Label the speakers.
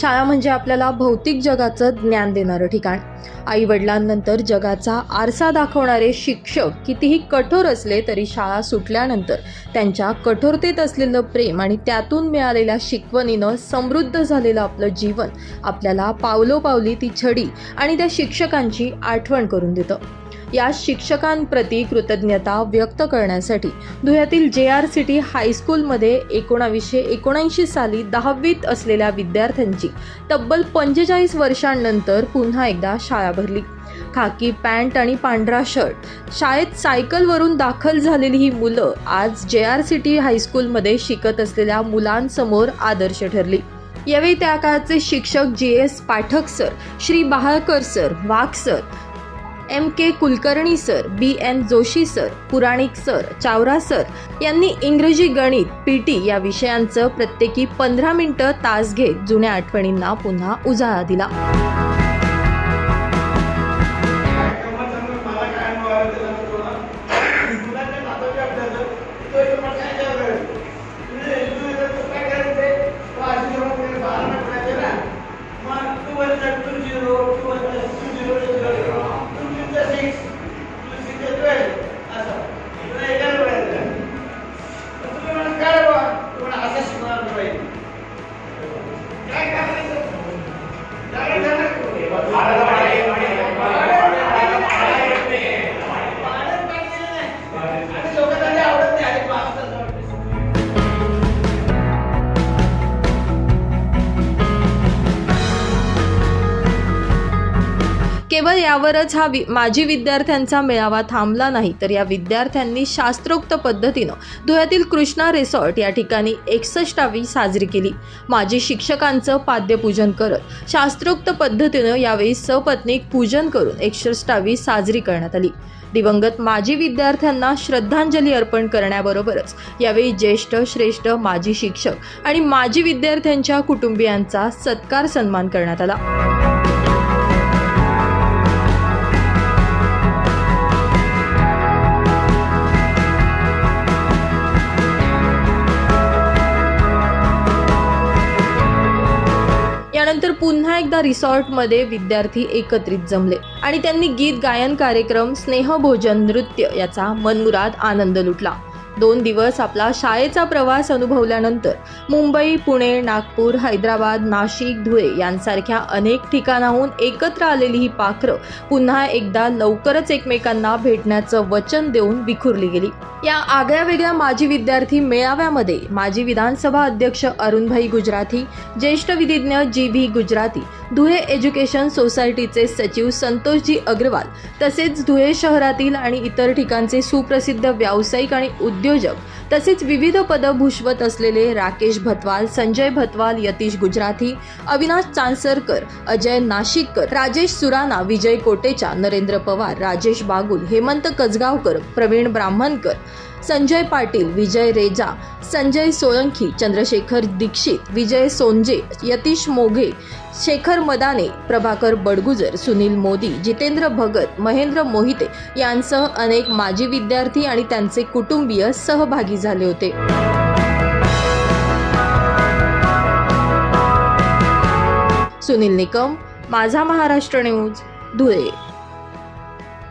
Speaker 1: शाळा म्हणजे आपल्याला भौतिक जगाचं ज्ञान देणारं ठिकाण. आई वडिलांनंतर जगाचा आरसा दाखवणारे शिक्षक कितीही कठोर असले तरी शाळा सुटल्यानंतर त्यांच्या कठोरतेत असलेलं प्रेम आणि त्यातून मिळालेल्या शिकवणीनं समृद्ध झालेलं आपलं जीवन आपल्याला पावलोपावली ती छडी आणि त्या शिक्षकांची आठवण करून देतं. या शिक्षकांप्रती कृतज्ञता व्यक्त करण्यासाठी धुळ्यातील जे आर सिटी हायस्कूलमध्ये एकोणावीसशे एकोणऐंशी साली दहावीत असलेल्या विद्यार्थ्यांची तब्बल पंचेचाळीस वर्षांनंतर पुन्हा एकदा शाळा भरली. खाकी पॅन्ट आणि पांढरा शर्ट. शाळेत सायकलवरून दाखल झालेली ही मुलं आज जे आर सिटी हायस्कूलमध्ये शिकत असलेल्या मुलांसमोर आदर्श ठरली. यावेळी त्या काळचे शिक्षक G S Pathak sir Shri Bahalkar sir Wagh sir M K Kulkarni sir B N Joshi sir Puranik sir Chavara sir यांनी इंग्रजी गणित पी टी या विषयांचं प्रत्येकी पंधरा मिनिटं तास घेत जुन्या आठवणींना पुन्हा उजाळा दिला. केवळ यावरच हा वि माजी विद्यार्थ्यांचा मेळावा थांबला नाही तर या विद्यार्थ्यांनी शास्त्रोक्त पद्धतीनं धुळ्यातील कृष्णा रिसॉर्ट या ठिकाणी एकसष्टावी साजरी केली. माजी शिक्षकांचं पाद्यपूजन करत शास्त्रोक्त पद्धतीनं यावेळी सपत्नीक पूजन करून एकसष्टावी साजरी करण्यात आली. दिवंगत माजी विद्यार्थ्यांना श्रद्धांजली अर्पण करण्याबरोबरच यावेळी ज्येष्ठ श्रेष्ठ माजी शिक्षक आणि माजी विद्यार्थ्यांच्या कुटुंबियांचा सत्कार सन्मान करण्यात आला. त्यानंतर पुन्हा एकदा रिसॉर्टमध्ये विद्यार्थी एकत्रित जमले आणि त्यांनी गीत गायन कार्यक्रम स्नेहभोजन नृत्य याचा मनमुराद आनंद लुटला. दोन दिवस आपला शाळेचा प्रवास अनुभवल्यानंतर मुंबई पुणे नागपूर हैदराबाद नाशिक धुळे यांसारख्या अनेक ठिकाणाहून एकत्र आलेली ही पाखरं पुन्हा एकदा लवकरच एकमेकांना भेटण्याचं वचन देऊन विखुरली गेली. या आगळ्या वेगळ्या माजी विद्यार्थी मेळाव्यामध्ये माजी विधानसभा अध्यक्ष अरुणभाई गुजराती ज्येष्ठ विधिज्ञ G V Gujarati Dhule education सोसायटीचे सचिव संतोषजी अग्रवाल तसेच धुळे शहरातील आणि इतर ठिकाणचे सुप्रसिद्ध व्यावसायिक आणि उद्योजक तसेच विविध पदं भूषवत असलेले राकेश भतवाल संजय भतवाल यतीश गुजराथी अविनाश चांसरकर अजय नाशिककर राजेश सुराना विजय कोटेचा नरेंद्र पवार राजेश बागुल हेमंत कजगावकर प्रवीण ब्राह्मणकर संजय पाटील विजय रेजा संजय सोळंकी चंद्रशेखर दीक्षित विजय सोंजे यतीश मोघे शेखर मदाने प्रभाकर बडगुजर सुनील मोदी जितेंद्र भगत महेंद्र मोहिते यांसह अनेक माजी विद्यार्थी आणि त्यांचे कुटुंबीय सहभागी झाले होते. सुनील निकम माझा महाराष्ट्र न्यूज धुळे.